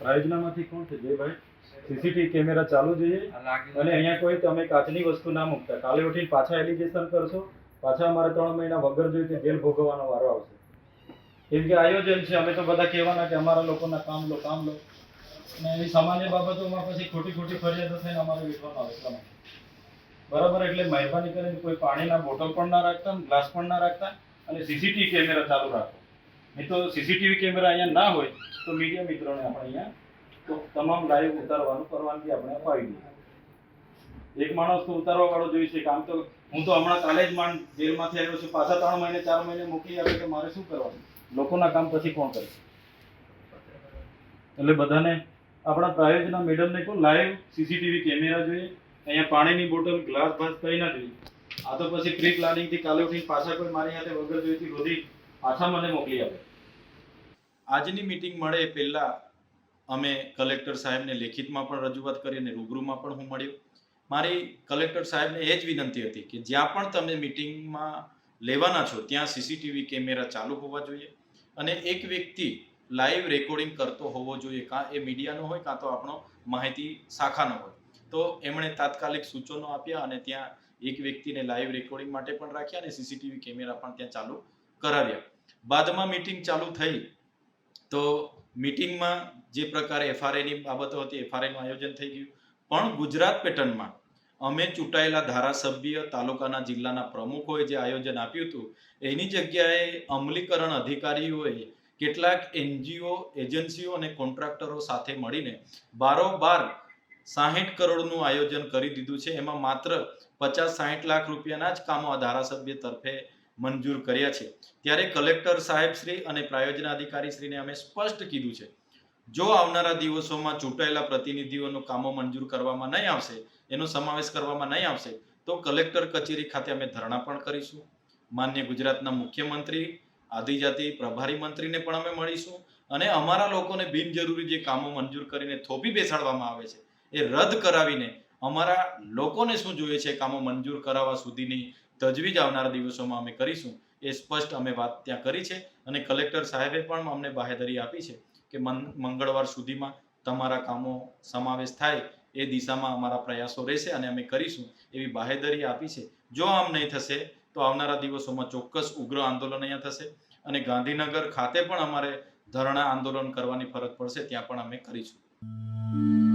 પ્રાયોજનામાંથી કોણ છે? Jaybhai CCTV camera ચાલુ જોઈએ. અને અહીંયા કોઈ તમે કાચની વસ્તુ ના મૂકતા. કાલે ઉઠીને પાછા એલિગેશન કરશો. પાછા અમારે ત્રણ મહિના વગર જોઈ તે જેલ ભોગવવાનો વારો આવશે. કેમ કે આયોજન છે અમે તો બધા કહેવાના કે અમારા લોકોના કામ લો કામ લો. અને એવી સામાન્ય બાબતોમાં પછી ખોટી ખોટી ફરિયાદો થઈને અમારે વેઠવાનો આવે બરાબર એટલે મહેરબાની કરીને કોઈ પાણીના બોટલ પણ ના રાખતા ગ્લાસ પણ ના રાખતા અને સીસીટીવી કેમેરા ચાલુ રાખો. નહીં તો સીસીટીવી કેમેરા અહીંયા ના હોય તો મીડિયા મિત્રોને આપણે અહીંયા તો તમામ લાઈવ ઉતારવાનું પરવાનગી આપણે અપાવી દઈએ. એક માણસ તો ઉતારવા વાળો જોઈ છે કામ તો હું તો હમણાં કાલે જ માંડ જેલમાંથી આવ્યો છું. પાછા ત્રણ મહિને, ચાર મહિને મોકલી આપે તો મારે શું કરવાનું? લોકોના કામ પછી કોણ કરે? એટલે બધાને આપણા પ્રાયોજના મેડમને કહો લાઈવ સીસીટીવી કેમેરા જોઈએ. અહીંયા પાણીની બોટલ, ગ્લાસ ભાસ કઈ ના જોઈએ. આ તો પછી પ્રી પ્લાનિંગથી કાલે ઉઠીને પાછા કોઈ મારી સાથે વગર જોઈતી બધી પાછા મને મોકલી આપે. આજની મીટિંગ મળે એ પહેલા અમે કલેક્ટર સાહેબને લેખિતમાં પણ રજૂઆત કરી અને રૂબરૂમાં પણ હું મળ્યો. મારી કલેક્ટર સાહેબને એ જ વિનંતી હતી કે જ્યાં પણ તમે મીટિંગમાં લેવાના છો, ત્યાં સીસીટીવી કેમેરા ચાલુ હોવા જોઈએ અને એક વ્યક્તિ લાઈવ રેકોર્ડિંગ કરતો હોવો જોઈએ, કાં એ મીડિયાનો હોય કાં તો આપણો માહિતી શાખાનો હોય. તો એમણે તાત્કાલિક સૂચનો આપ્યા અને ત્યાં એક વ્યક્તિને લાઈવ રેકોર્ડિંગ માટે પણ રાખ્યા અને સીસીટીવી કેમેરા પણ ત્યાં ચાલુ કરાવ્યા. બાદમાં મીટિંગ ચાલુ થઈ તો મિટિંગમાં જે પ્રકારે એફઆરએની બાબતો હતી, એફઆરએનું આયોજન થઈ ગયું. પણ ગુજરાત પેટર્નમાં અમે ચૂંટાયેલા ધારાસભ્ય, તાલુકાના જિલ્લાના પ્રમુખોએ જે આયોજન આપ્યું હતું, એની જગ્યાએ અમલીકરણ અધિકારીઓએ કેટલાક એનજીઓ, એજન્સીઓ અને કોન્ટ્રાક્ટરો સાથે મળીને બારોબાર સાહીઠ કરોડનું આયોજન કરી દીધું છે. એમાં માત્ર પચાસ સાહીઠ લાખ રૂપિયાના જ કામો આ ધારાસભ્ય તરફે મંજૂર કર્યા છે. ત્યારે કલેક્ટર સાહેબ શ્રી અને પ્રાયોજના અધિકારી શ્રીને અમે સ્પષ્ટ કીધું છે. જો આવનારા દિવસોમાં ચૂંટાયેલા પ્રતિનિધિઓનું કામો મંજૂર કરવામાં નહીં આવશે, એનો સમાવેશ કરવામાં નહીં આવશે, તો કલેક્ટર કચેરી ખાતે અમે ધરણા પણ કરીશું. માન્ય ગુજરાતના મુખ્યમંત્રી આદિજાતિ પ્રભારી મંત્રીને પણ અમે મળીશું અને અમારા લોકોને બિનજરૂરી જે કામો મંજૂર કરીને થોપી બેસાડવામાં આવે છે, એ રદ કરાવીને અમારા લોકોને શું જોઈએ છે કામો મંજૂર કરાવવા સુધીની તજવીજ આવનારા દિવસોમાં અમે કરીશું એ સ્પષ્ટ અમે વાત ત્યાં કરી છે અને કલેક્ટર સાહેબે પણ અમને બાહેધરી આપી છે કે મંગળવાર સુધીમાં તમારા કામો સમાવેશ થાય એ દિશામાં અમારા પ્રયાસો રહેશે અને અમે કરીશું એવી બાહેધરી આપી છે. જો આમ નહીં થશે તો આવનારા દિવસોમાં ચોક્કસ ઉગ્ર આંદોલન અહીંયા થશે અને ગાંધીનગર ખાતે પણ અમારે ધરણા આંદોલન કરવાની ફરજ પડશે ત્યાં પણ અમે કરીશું.